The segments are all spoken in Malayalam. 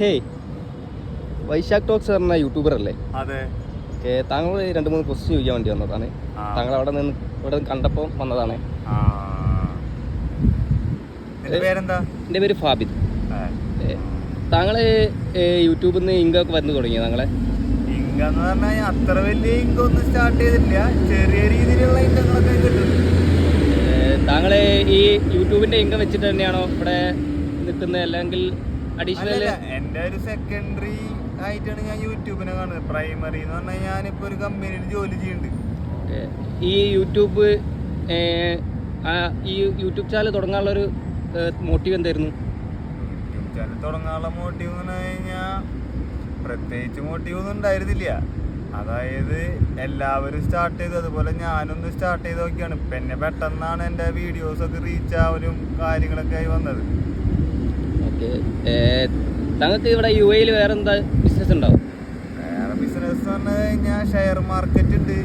ഹേയ് വൈശാഖ് ടോക്സ് പറഞ്ഞ യൂട്യൂബർ അല്ലേ? അതെ. താങ്കൾ രണ്ട് മൂന്ന് ക്വസ്റ്റ്യൻ ചോദിക്കാൻ വേണ്ടി വന്നതാണ്. താങ്കൾ അവിടെ നിന്ന് ഇവിടെ കണ്ടപ്പോൾ വന്നതാണ്. എന്റെ പേര് ഫാബിദ്. താങ്കൾ യൂട്യൂബിൽ നിന്ന് ഇങ്കൊക്കെ വന്ന് തുടങ്ങിയ താങ്കളെ? ഇങ്ക എന്ന് പറഞ്ഞാൽ അത്ര വലിയ ഇങ്ക ഒന്നും സ്റ്റാർട്ട് ചെയ്തില്ല ചെറിയ രീതിയിലുള്ള ഇങ്കങ്ങളൊക്കെ കിട്ടും. താങ്കൾ ഈ യൂട്യൂബിന്റെ ഇങ്കം വെച്ചിട്ട് തന്നെയാണോ ഇവിടെ നിൽക്കുന്നത്? അല്ലെങ്കിൽ അഡീഷണൽ എന്റെ ഒരു സെക്കൻഡറി ആയിട്ടാണ് ഞാൻ യൂട്യൂബിനെ കാണുന്നത്. പ്രൈമറി എന്ന് പറഞ്ഞാൽ ഞാനിപ്പോ ഒരു കമ്പനിയിൽ ജോലി ചെയ്യുന്നുണ്ട്. ഈ യൂട്യൂബ് ഈ യൂട്യൂബ് ചാനൽ തുടങ്ങാനുള്ള ഒരു മോട്ടീവ് എന്തായിരുന്നു? യൂട്യൂബ് ചാനൽ തുടങ്ങാനുള്ള മോട്ടീവ് എന്ന് പറഞ്ഞു കഴിഞ്ഞാൽ പ്രത്യേകിച്ച് മോട്ടീവ് ഒന്നും ഉണ്ടായിരുന്നില്ല. അതായത് എല്ലാവരും സ്റ്റാർട്ട് ചെയ്തു. അതുപോലെ ഞാനൊന്ന് സ്റ്റാർട്ട് ചെയ്ത് നോക്കിയാണ്. പിന്നെ പെട്ടെന്നാണ് എന്റെ വീഡിയോസൊക്കെ റീച്ച് ആവലും കാര്യങ്ങളൊക്കെ ആയി വന്നത്. ഓക്കെ. താങ്കൾക്ക് ഇവിടെ യു എയിൽ വേറെ എന്താ ബിസിനസ് ഉണ്ടാവും? വേറെ ബിസിനസ് എന്ന് പറഞ്ഞു കഴിഞ്ഞാൽ ഷെയർ മാർക്കറ്റ് ഉണ്ട്.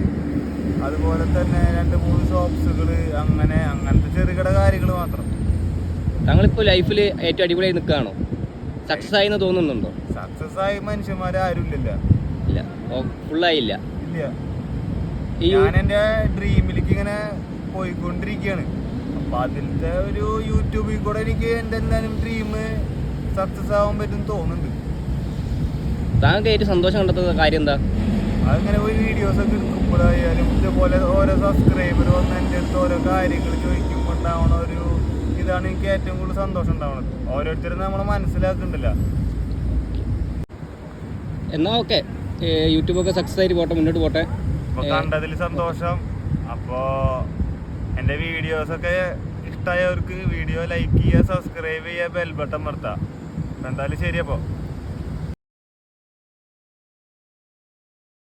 അതുപോലെ തന്നെ രണ്ട് മൂന്ന് ഷോപ്സുകൾ അങ്ങനെ അങ്ങനത്തെ ചെറുകിട കാര്യങ്ങൾ മാത്രം. താങ്കളിപ്പോൾ ലൈഫിൽ ഏറ്റവും അടിപൊളിയായി നിൽക്കുകയാണോ? സക്സസ് ആയി തോന്നുന്നുണ്ടോ? സക്സസ് ആയ മനുഷ്യന്മാരും ഇല്ലല്ലോ. ഇല്ല. ഫുള്ളായില്ല ഇല്ല. ഞാൻ എന്റെ ഡ്രീമിലേക്ക് ഇങ്ങനെ പോയിക്കൊണ്ടിരിക്കുകയാണ്. അപ്പൊ അതിലത്തെ ഒരു യൂട്യൂബിൽ കൂടെ എനിക്ക് എന്റെ എന്തായാലും ഡ്രീം സക്സസ് ആവാൻ പറ്റും തോന്നുന്നുണ്ട്. താങ്കൾക്ക് ഏറ്റവും സന്തോഷം കണ്ടെത്തുന്ന കാര്യം എന്താ? അതിങ്ങനെ ഒരു വീഡിയോസ് ഒക്കെ എടുക്കുമ്പോഴായാലും ഇതേപോലെ ഓരോ സബ്സ്ക്രൈബർ വന്ന് എന്റെ അടുത്ത് ഓരോ കാര്യങ്ങൾ ചോദിക്കുമ്പോൾ ഉണ്ടാവണ ഒരു ഇതാണ് എനിക്ക് ഏറ്റവും കൂടുതൽ സന്തോഷം ഉണ്ടാവുന്നത് ഓരോരുത്തരും നമ്മൾ മനസ്സിലാക്കുന്നുണ്ടല്ല. എന്നാ ഓക്കെ. യൂട്യൂബൊക്കെ സക്സസ് ആയിട്ട് പോട്ടെ മുന്നോട്ട് പോട്ടെ. കണ്ടതിൽ സന്തോഷം. അപ്പോ എന്റെ വീഡിയോസൊക്കെ ഇഷ്ടമായവർക്ക് വീഡിയോ ലൈക്ക് ചെയ്യുക സബ്സ്ക്രൈബ് ചെയ്യുക ബെൽബട്ടൺ മർത്താം എന്തായാലും ശരി അപ്പോ